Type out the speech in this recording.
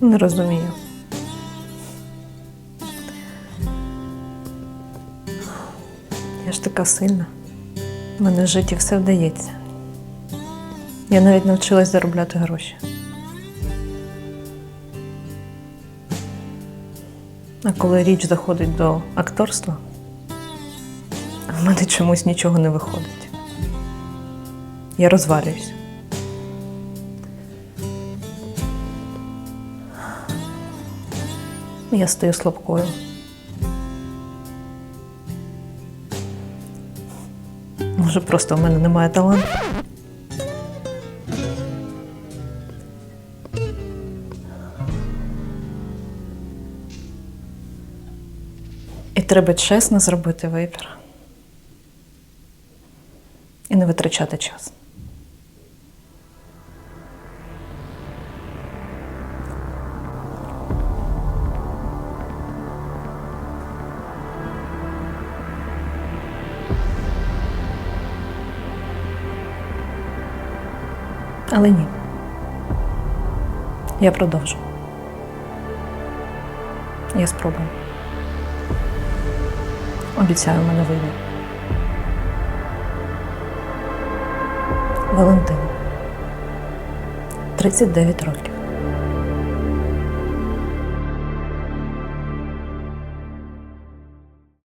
Не розумію. Я ж така сильна. У мене в житті все вдається. Я навіть навчилась заробляти гроші. А коли річ заходить до акторства, в мене чомусь нічого не виходить. Я розвалююсь. Я стаю слабкою. Може, просто в мене немає таланту. І треба чесно зробити вибір. І не витрачати час. Але ні. Я продовжу. Я спробую. Обіцяю, мене вийде. Валентин. 39 років.